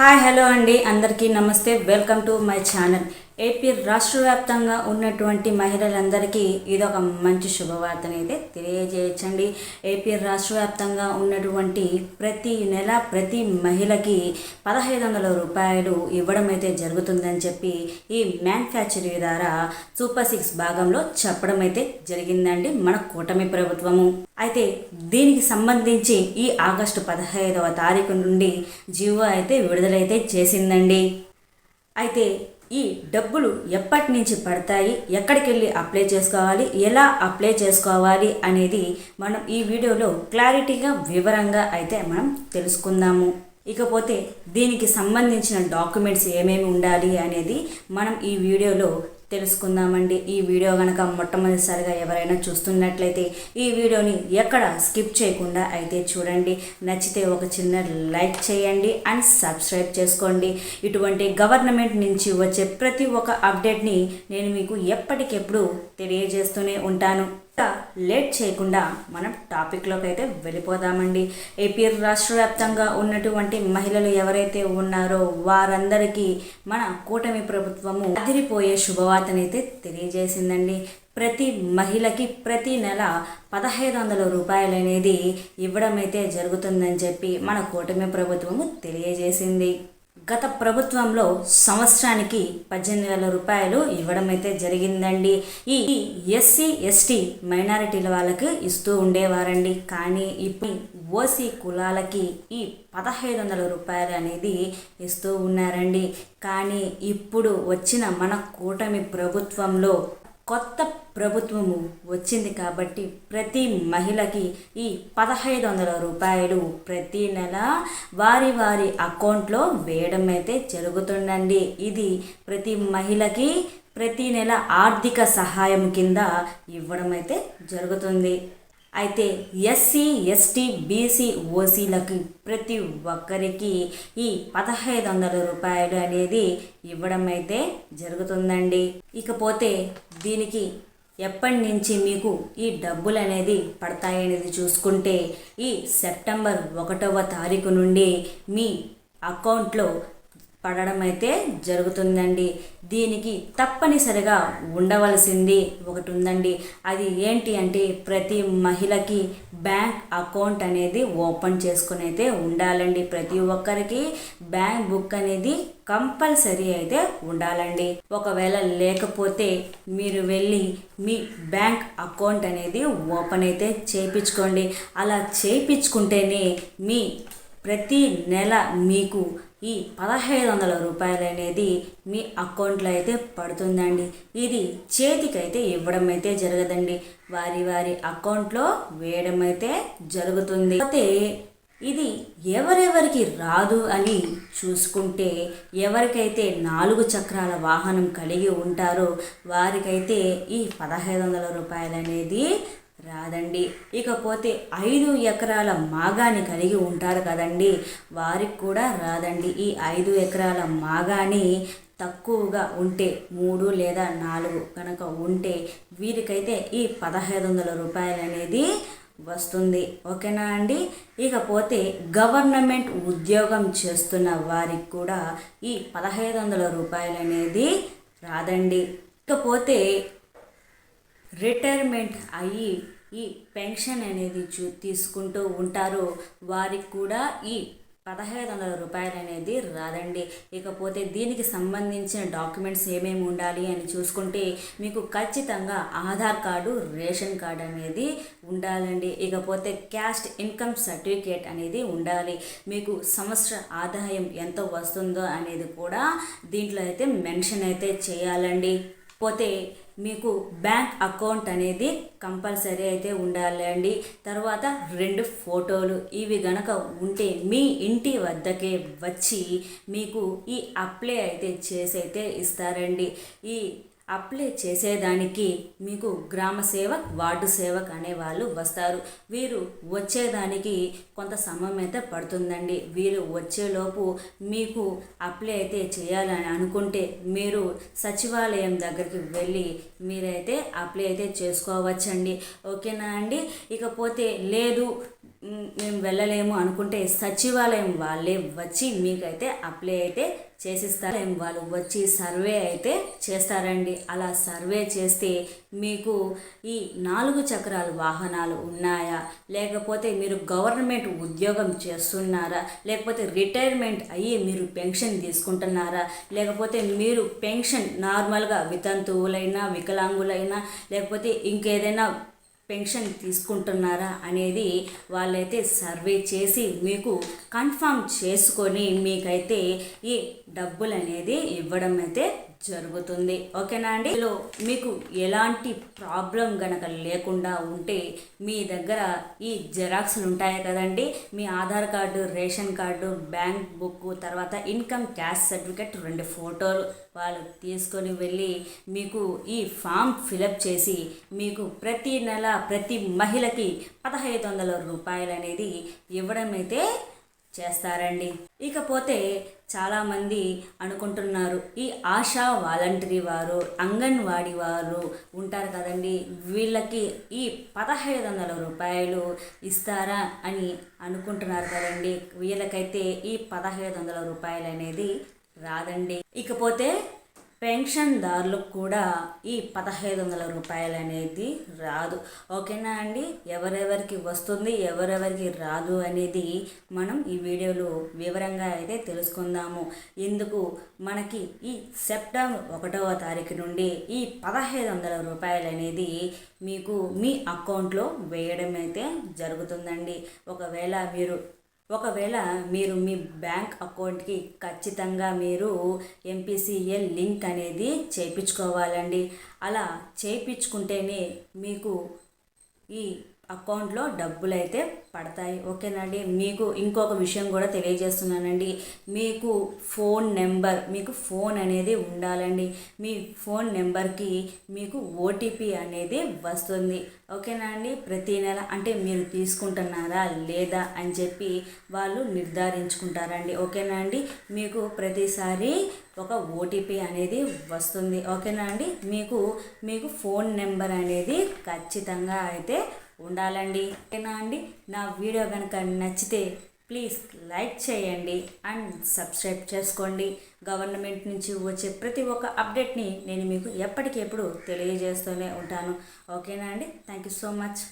Hi hello అండి అందరికీ నమస్తే welcome to my channel AP రాష్ట్ర వ్యాప్తంగా ఉన్నటువంటి మహిళలందరికీ ఇదొక మంచి శుభవార్తని అయితే తెలియజేయచ్చండి. ఏపీ రాష్ట్ర వ్యాప్తంగా ఉన్నటువంటి ప్రతి నెల ప్రతి మహిళకి పదహైదు వందల రూపాయలు ఇవ్వడం అయితే జరుగుతుందని చెప్పి ఈ మ్యానుఫ్యాక్చరీ ద్వారా సూపర్ సిక్స్ భాగంలో చెప్పడం అయితే జరిగిందండి మన కూటమి ప్రభుత్వము. అయితే దీనికి సంబంధించి ఈ ఆగస్టు పదహైదవ తారీఖు నుండి జీవో అయితే విడుదలైతే చేసిందండి. అయితే ఈ డబ్బులు ఎప్పటి నుంచి పడతాయి? ఎక్కడికి వెళ్ళి అప్లై చేసుకోవాలి? ఎలా అప్లై చేసుకోవాలి అనేది మనం ఈ వీడియోలో క్లారిటీగా వివరంగా అయితే మనం తెలుసుకుందాము. ఇకపోతే దీనికి సంబంధించిన డాక్యుమెంట్స్ ఏమేమి ఉండాలి అనేది మనం ఈ వీడియోలో తెలుసుకుందామండి. ఈ వీడియో కనుక మొట్టమొదటిసారిగా ఎవరైనా చూస్తున్నట్లయితే ఈ వీడియోని ఎక్కడ స్కిప్ చేయకుండా అయితే చూడండి. నచ్చితే ఒక చిన్న లైక్ చేయండి అండ్ సబ్స్క్రైబ్ చేసుకోండి. ఇటువంటి గవర్నమెంట్ నుంచి వచ్చే ప్రతి ఒక్క అప్డేట్ని నేను మీకు ఎప్పటికెప్పుడు తెలియజేస్తూనే ఉంటాను. లేట్ చేయకుండా మనం టాపిక్లోకి అయితే వెళ్ళిపోదామండి. ఏపీ రాష్ట్ర వ్యాప్తంగా ఉన్నటువంటి మహిళలు ఎవరైతే ఉన్నారో వారందరికీ మన కూటమి ప్రభుత్వము అదిరిపోయే శుభవార్తనైతే తెలియజేసిందండి. ప్రతి మహిళకి ప్రతి నెల పదహైదు వందల రూపాయలు అనేది ఇవ్వడం అయితే జరుగుతుందని చెప్పి మన కూటమి ప్రభుత్వము తెలియజేసింది. గత ప్రభుత్వంలో సంవత్సరానికి పద్దెనిమిది వేల రూపాయలు ఇవ్వడం అయితే జరిగిందండి. ఈ ఎస్సీ ఎస్టీ మైనారిటీల వాళ్ళకి ఇస్తూ ఉండేవారండి. కానీ ఇప్పుడు ఓసీ కులాలకి ఈ పదహైదు వందల రూపాయలు అనేది ఇస్తూ ఉన్నారండి. కానీ ఇప్పుడు వచ్చిన మన కూటమి ప్రభుత్వంలో కొత్త ప్రభుత్వము వచ్చింది కాబట్టి ప్రతి మహిళకి ఈ పదహైదు వందల రూపాయలు ప్రతి నెల వారి వారి అకౌంట్లో వేయడం అయితే జరుగుతుందండి. ఇది ప్రతి మహిళకి ప్రతి నెల ఆర్థిక సహాయం కింద ఇవ్వడం అయితే జరుగుతుంది. అయితే ఎస్సీ ఎస్టీ బీసీ ఓసీలకి ప్రతి ఒక్కరికి ఈ పదహైదు వందల రూపాయలు అనేది ఇవ్వడం అయితే జరుగుతుందండి. ఇకపోతే దీనికి ఎప్పటి నుంచి మీకు ఈ డబ్బులు అనేది పడతాయనేది చూసుకుంటే ఈ సెప్టెంబర్ ఒకటవ తారీఖు నుండి మీ అకౌంట్లో పడడం అయితే జరుగుతుందండి. దీనికి తప్పనిసరిగా ఉండవలసింది ఒకటి ఉందండి అది ఏంటి అంటే ప్రతి మహిళకి బ్యాంక్ అకౌంట్ అనేది ఓపెన్ చేసుకుని అయితే ఉండాలండి. ప్రతి ఒక్కరికి బ్యాంక్ బుక్ అనేది కంపల్సరీ అయితే ఉండాలండి. ఒకవేళ లేకపోతే మీరు వెళ్ళి మీ బ్యాంక్ అకౌంట్ అనేది ఓపెన్ అయితే చేయించుకోండి. అలా చేయించుకుంటేనే మీ ప్రతి నెల మీకు ఈ పదహైదు వందల రూపాయలు అనేది మీ అకౌంట్లో అయితే పడుతుందండి. ఇది చేతికైతే ఇవ్వడం అయితే జరగదండి. వారి వారి అకౌంట్లో వేయడం అయితే జరుగుతుంది. అయితే ఇది ఎవరెవరికి రాదు అని చూసుకుంటే ఎవరికైతే నాలుగు చక్రాల వాహనం కలిగి ఉంటారో వారికైతే ఈ పదహైదు వందల రూపాయలు అనేది రాదండి. ఇకపోతే ఐదు ఎకరాల మాగాని కలిగి ఉంటారు కదండి. వారికి కూడా రాదండి. ఈ ఐదు ఎకరాల మాగాని తక్కువగా ఉంటే మూడు లేదా నాలుగు కనుక ఉంటే వీరికైతే ఈ పదహైదు వందల రూపాయలు అనేది వస్తుంది. ఓకేనా అండి? ఇకపోతే గవర్నమెంట్ ఉద్యోగం చేస్తున్న వారికి కూడా ఈ పదహైదు వందల రూపాయలు అనేది రాదండి. ఇకపోతే రిటైర్మెంట్ అయ్యి ఈ పెన్షన్ అనేది చూ తీసుకుంటూ ఉంటారో. వారికి కూడా ఈ పదహైదు వందల రూపాయలు అనేది రాదండి. ఇకపోతే దీనికి సంబంధించిన డాక్యుమెంట్స్ ఏమేమి ఉండాలి అని చూసుకుంటే మీకు ఖచ్చితంగా ఆధార్ కార్డు రేషన్ కార్డు అనేది ఉండాలండి. ఇకపోతే క్యాస్ట్ ఇన్కమ్ సర్టిఫికేట్ అనేది ఉండాలి. మీకు సంవత్సర ఆదాయం ఎంత వస్తుందో అనేది కూడా దీంట్లో అయితే మెన్షన్ అయితే చేయాలండి. పోతే మీకు బ్యాంక్ అకౌంట్ అనేది కంపల్సరీ అయితే ఉండాలి అండి. తర్వాత రెండు ఫోటోలు ఇవి గనక ఉంటే మీ ఇంటి వద్దకే వచ్చి మీకు ఈ అప్లై అయితే చేసి అయితే ఇస్తారండి. ఈ అప్లై చేసేదానికి మీకు గ్రామ సేవక్ వార్డు సేవక్ అనే వాళ్ళు వస్తారు. వీరు వచ్చేదానికి కొంత సమయం అయితే పడుతుందండి. వీరు వచ్చేలోపు మీకు అప్లై అయితే చేయాలని అనుకుంటే మీరు సచివాలయం దగ్గరికి వెళ్ళి మీరైతే అప్లై అయితే చేసుకోవచ్చండి. ఓకేనా అండి? ఇకపోతే లేదు మేము వెళ్ళలేము అనుకుంటే సచివాలయం వాళ్ళే వచ్చి మీకైతే అప్లై అయితే చేసిస్తారు? వాళ్ళు వచ్చి సర్వే అయితే చేస్తారండి. అలా సర్వే చేస్తే మీకు ఈ నాలుగు చక్రాల వాహనాలు ఉన్నాయా? లేకపోతే మీరు గవర్నమెంట్ ఉద్యోగం చేస్తున్నారా? లేకపోతే రిటైర్మెంట్ అయ్యి మీరు పెన్షన్ తీసుకుంటున్నారా? లేకపోతే మీరు పెన్షన్ నార్మల్గా వితంతువులైనా వికలాంగులైనా లేకపోతే ఇంకేదైనా పెన్షన్ తీసుకుంటున్నారా అనేది వాళ్ళైతే సర్వే చేసి మీకు కన్ఫర్మ్ చేసుకొని మీకైతే ఈ డబ్బులు అనేది ఇవ్వడం అయితే జరుగుతుంది. ఓకేనా అండి? ఇందులో మీకు ఎలాంటి ప్రాబ్లం గనక లేకుండా ఉంటే మీ దగ్గర ఈ జెరాక్స్లు ఉంటాయి కదండి. మీ Aadhaar card ration card bank book తర్వాత ఇన్కమ్ క్యాష్ సర్టిఫికెట్ రెండు ఫోటోలు వాళ్ళు తీసుకొని వెళ్ళి మీకు ఈ ఫామ్ ఫిలప్ చేసి మీకు ప్రతి నెల ప్రతి మహిళకి పదహైదు వందల రూపాయలు అనేది ఇవ్వడం అయితే చేస్తారండి. ఇకపోతే చాలామంది అనుకుంటున్నారు ఈ ఆశా వాలంటరీ వారు అంగన్వాడీ వారు ఉంటారు కదండి వీళ్ళకి ఈ పదహైదు వందల రూపాయలు ఇస్తారా అని అనుకుంటున్నారు కదండి. వీళ్ళకైతే ఈ పదహైదు వందల రూపాయలు అనేది రాదండి. ఇకపోతే పెన్షన్దారులకు కూడా ఈ పదహైదు వందల రూపాయలు అనేది రాదు. ఓకేనా అండి? ఎవరెవరికి వస్తుంది ఎవరెవరికి రాదు అనేది మనం ఈ వీడియోలో వివరంగా అయితే తెలుసుకుందాము. ఎందుకు మనకి ఈ సెప్టెంబర్ ఒకటవ తారీఖు నుండి ఈ పదహైదు వందల రూపాయలు అనేది మీకు మీ అకౌంట్లో వేయడం అయితే జరుగుతుందండి. ఒకవేళ మీరు ఒకవేళ మీరు మీ బ్యాంక్ అకౌంట్కి ఖచ్చితంగా మీరు ఎంపీసీఎల్ లింక్ అనేది చేయించుకోవాలండి. అలా చేయించుకుంటేనే మీకు ఈ అకౌంట్లో డబ్బులు అయితే పడతాయి. ఓకేనండి? మీకు ఇంకొక విషయం కూడా తెలియజేస్తున్నానండి. మీకు ఫోన్ నెంబర్ మీకు ఫోన్ అనేది ఉండాలండి. మీ ఫోన్ నెంబర్కి మీకు ఓటీపీ అనేది వస్తుంది. ఓకేనా అండి? ప్రతి నెల అంటే మీరు తీసుకుంటున్నారా లేదా అని చెప్పి వాళ్ళు నిర్ధారించుకుంటారండి. ఓకేనా అండి? మీకు ప్రతిసారి ఒక ఓటీపీ అనేది వస్తుంది. ఓకేనా అండి? మీకు మీకు ఫోన్ నెంబర్ అనేది ఖచ్చితంగా అయితే ఉండాలండి. ఓకేనా అండి? నా వీడియో కనుక నచ్చితే ప్లీజ్ లైక్ చేయండి అండ్ సబ్స్క్రైబ్ చేసుకోండి. గవర్నమెంట్ నుంచి వచ్చే ప్రతి ఒక్క అప్డేట్ని నేను మీకు ఎప్పటికెప్పుడు తెలియజేస్తూనే ఉంటాను. ఓకేనా అండి? Thank you so much.